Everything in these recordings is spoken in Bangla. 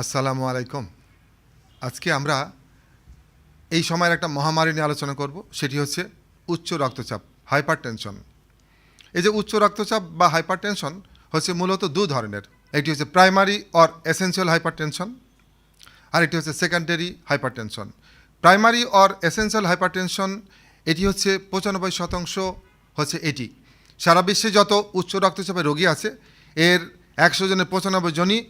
আসসালামু আলাইকুম। আজকে আমরা এই সময়ের একটা মহামারী নিয়ে আলোচনা করব, সেটি হচ্ছে উচ্চ রক্তচাপ হাইপার টেনশন এই যে উচ্চ রক্তচাপ বা হাইপার টেনশন হচ্ছে মূলত দু ধরনের, একটি হচ্ছে primary or essential hypertension আর একটি হচ্ছে secondary hypertension primary or essential hypertension এটি হচ্ছে পঁচানব্বই শতাংশ হচ্ছে এটি। সারা বিশ্বে যত উচ্চ রক্তচাপের রোগী আছে, এর একশো জনের পঁচানব্বই জনই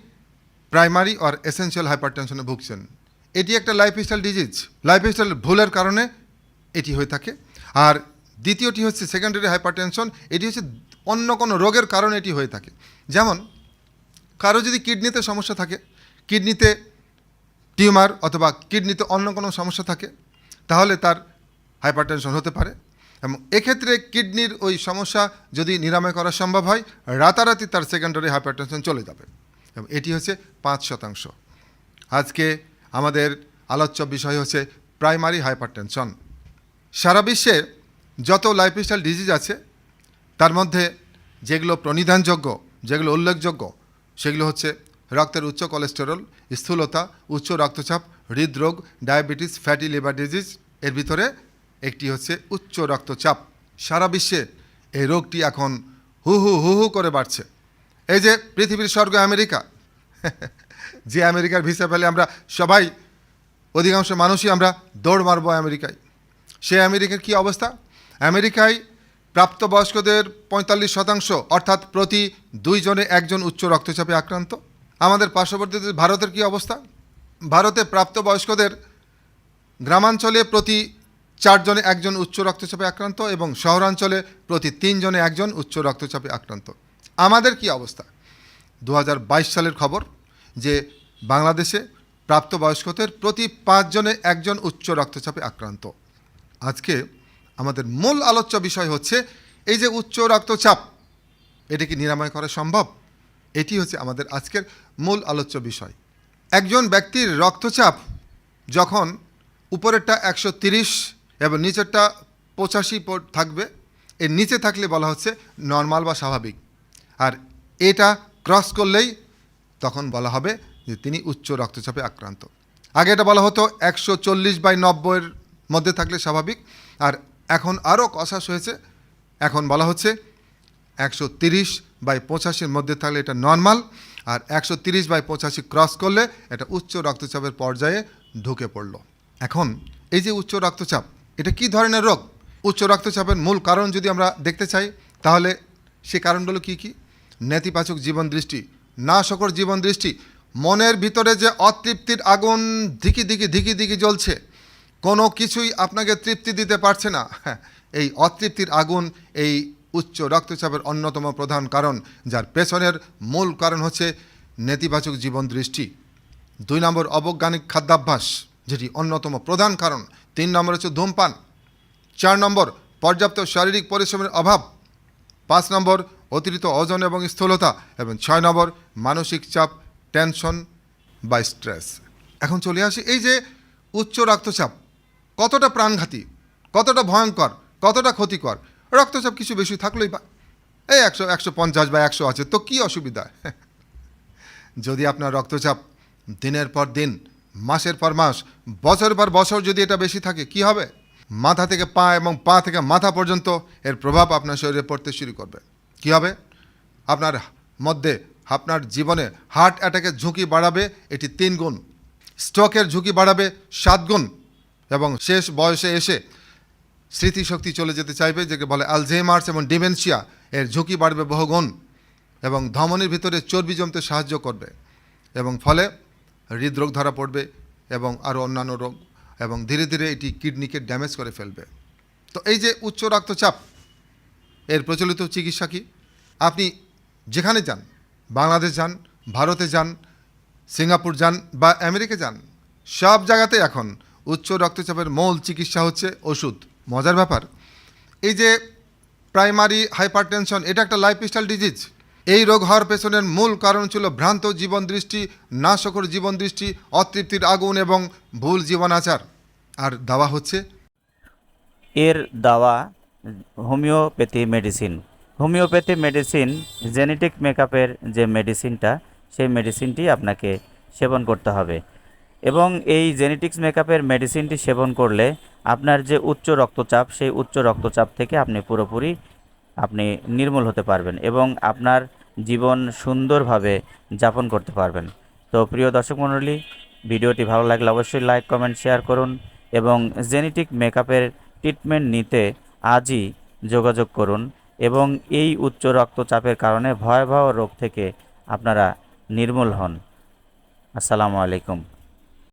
প্রাইমারি অর এসেন্সিয়াল হাইপার টেনশনে ভুগছেন। এটি একটা লাইফস্টাইল ডিজিজ। লাইফস্টাইল ভুলের কারণে এটি হয়ে থাকে। আর দ্বিতীয়টি হচ্ছে সেকেন্ডারি হাইপার টেনশন এটি হচ্ছে অন্য কোনো রোগের কারণে এটি হয়ে থাকে। যেমন, কারও যদি কিডনিতে সমস্যা থাকে, কিডনিতে টিউমার অথবা কিডনিতে অন্য কোনো সমস্যা থাকে, তাহলে তার হাইপারটেনশন হতে পারে। এবং এক্ষেত্রে কিডনির ওই সমস্যা যদি নিরাময় করা সম্ভব হয়, রাতারাতি তার সেকেন্ডারি হাইপারটেনশন চলে যাবে। এটি হচ্ছে পাঁচ শতাংশ। আজকে আমাদের আলোচ্য বিষয় হচ্ছে প্রাইমারি হাইপারটেনশন। সারা বিশ্বে যত লাইফস্টাইল ডিজিজ আছে, তার মধ্যে যেগুলো প্রণিধানযোগ্য, যেগুলো উল্লেখযোগ্য, সেগুলো হচ্ছে রক্তের উচ্চ কোলেস্টেরল, স্থূলতা, উচ্চ রক্তচাপ, হৃদরোগ, ডায়াবেটিস, ফ্যাটি লিভার ডিজিজ, এর ভিতরে একটি হচ্ছে উচ্চ রক্তচাপ। সারা বিশ্বে এই রোগটি এখন হু হু হু হু করে বাড়ছে। এই যে পৃথিবীর স্বর্গ আমেরিকা, যে আমেরিকার ভিসা পেলে আমরা সবাই, অধিকাংশ মানুষই আমরা দৌড় মারবো আমেরিকায়। সে আমেরিকার কি অবস্থা? আমেরিকায় প্রাপ্তবয়স্কদের পঁয়তাল্লিশ শতাংশ, অর্থাৎ প্রতি দুইজনে একজন উচ্চ রক্তচাপে আক্রান্ত। আমাদের পার্শ্ববর্তী ভারতের কি অবস্থা? ভারতে প্রাপ্তবয়স্কদের গ্রামাঞ্চলে প্রতি চারজনে একজন উচ্চ রক্তচাপে আক্রান্ত এবং শহরাঞ্চলে প্রতি তিনজনে একজন উচ্চ রক্তচাপে আক্রান্ত। আমাদের কি অবস্থা? দু হাজার বাইশ সালের খবর যে বাংলাদেশে প্রাপ্তবয়স্কদের প্রতি পাঁচজনে একজন উচ্চ রক্তচাপে আক্রান্ত। আজকে আমাদের মূল আলোচ্য বিষয় হচ্ছে এই যে উচ্চ রক্তচাপ, এটা কি নিরাময় করা সম্ভব? এটি হচ্ছে আমাদের আজকের মূল আলোচ্য বিষয়। একজন ব্যক্তির রক্তচাপ যখন উপরেরটা একশো তিরিশ এবং নিচেরটা পঁচাশি থাকবে, এর নিচে থাকলে বলা হচ্ছে নর্মাল বা স্বাভাবিক। আর এটা ক্রস করলেই তখন বলা হবে যে তিনি উচ্চ রক্তচাপে আক্রান্ত। আগে এটা বলা হতো একশো চল্লিশ বাই নব্বইয়ের মধ্যে থাকলে স্বাভাবিক। আর এখন আরও কষাস হয়েছে। এখন বলা হচ্ছে একশো তিরিশ বাই পঁচাশির মধ্যে থাকলে এটা নর্মাল আর একশো তিরিশ বাই পঁচাশি ক্রস করলে এটা উচ্চ রক্তচাপের পর্যায়ে ঢুকে পড়ল। এখন এই যে উচ্চ রক্তচাপ, এটা কি ধরনের রোগ? উচ্চ রক্তচাপের মূল কারণ যদি আমরা দেখতে চাই, তাহলে সে কারণগুলো কি কি? নেতিবাচক জীবন দৃষ্টি না সকর জীবন দৃষ্টি মনের ভিতরে যে অতৃপ্তির আগুন ধিকি ধিকি ধিকি ধিকি জ্বলছে কোনো কিছুই আপনাকে তৃপ্তি দিতে পারছে না। হ্যাঁ, এই অতৃপ্তির আগুন এই উচ্চ রক্তচাপের অন্যতম প্রধান কারণ যার পেছনের মূল কারণ হচ্ছে নেতিবাচক জীবন দৃষ্টি দুই নম্বর অবৈজ্ঞানিক খাদ্যাভ্যাস যেটি অন্যতম প্রধান কারণ। তিন নম্বর হচ্ছে ধূমপান। চার নম্বর পর্যাপ্ত শারীরিক পরিশ্রমের অভাব। পাঁচ নম্বর, অতিরিক্ত ওজন এবং স্থূলতা এবং ছয় নম্বর, মানসিক চাপ, টেনশন বা স্ট্রেস। এখন চলে আসি এই যে উচ্চ রক্তচাপ, কতটা প্রাণঘাতী, কতটা ভয়ঙ্কর, কতটা ক্ষতিকর? রক্তচাপ কিছু বেশি থাকলেই বা এই একশো একশো পঞ্চাশ বা একশো আছে, তো কী অসুবিধা? যদি আপনার রক্তচাপ দিনের পর দিন, মাসের পর মাস, বছরের পর বছর যদি এটা বেশি থাকে, কি হবে? মাথা থেকে পা এবং পা থেকে মাথা পর্যন্ত এর প্রভাব আপনার শরীরে পড়তে শুরু করবে। কি হবে? আপনার মধ্যে আপনার জীবনে হার্ট অ্যাটাকের ঝুঁকি বাড়াবে, এটি তিন গুণ। স্ট্রোকের ঝুঁকি বাড়াবে সাত গুণ এবং শেষ বয়সে এসে স্মৃতিশক্তি চলে যেতে চাইবে, যেকে বলে আলজেমার্স এবং ডিমেনশিয়া এর ঝুঁকি বাড়বে বহুগুণ এবং ধমনির ভিতরে চর্বি জমতে সাহায্য করবে এবং ফলে হৃদরোগ ধরা পড়বে এবং আরও অন্যান্য রোগ এবং ধীরে ধীরে এটি কিডনিকে ড্যামেজ করে ফেলবে। তো এই যে উচ্চ রক্তচাপ, এর প্রচলিত চিকিৎসা কি? আপনি যেখানে যান, বাংলাদেশ যান, ভারতে যান, সিঙ্গাপুর যান বা আমেরিকা যান, সব জায়গাতে এখন উচ্চ রক্তচাপের মূল চিকিৎসা হচ্ছে ওষুধ। মজার ব্যাপার, এই যে প্রাইমারি হাইপারটেনশন, এটা একটা লাইফস্টাইল ডিজিজ এই রোগ হওয়ার পেছনের মূল কারণ ছিল ভ্রান্ত জীবন দৃষ্টি নাশকর জীবন দৃষ্টি অতৃপ্তির আগুন এবং ভুল জীবনাচার। আর দাওয়া হচ্ছে? এর দাওয়া homeopathy medicine. Homeopathy medicine genetic মেকআপের যে মেডিসিনটা, সেই মেডিসিনটি আপনাকে সেবন করতে হবে। এবং এই জেনেটিক্স মেকআপের মেডিসিনটি সেবন করলে আপনার যে উচ্চ রক্তচাপ, সেই উচ্চ রক্তচাপ থেকে আপনি পুরোপুরি আপনি নির্মূল হতে পারবেন এবং আপনার জীবন সুন্দরভাবে যাপন করতে পারবেন। তো প্রিয় দর্শক মণ্ডলী, ভিডিওটি ভালো লাগলে অবশ্যই লাইক, কমেন্ট, শেয়ার করুন এবং জেনেটিক মেকআপের ট্রিটমেন্ট নিতে আজই যোগাযোগ করুন এবং এই উচ্চ রক্তচাপের কারণে ভয়াবহ রোগ থেকে আপনারা নির্মূল হন। আসসালামু আলাইকুম।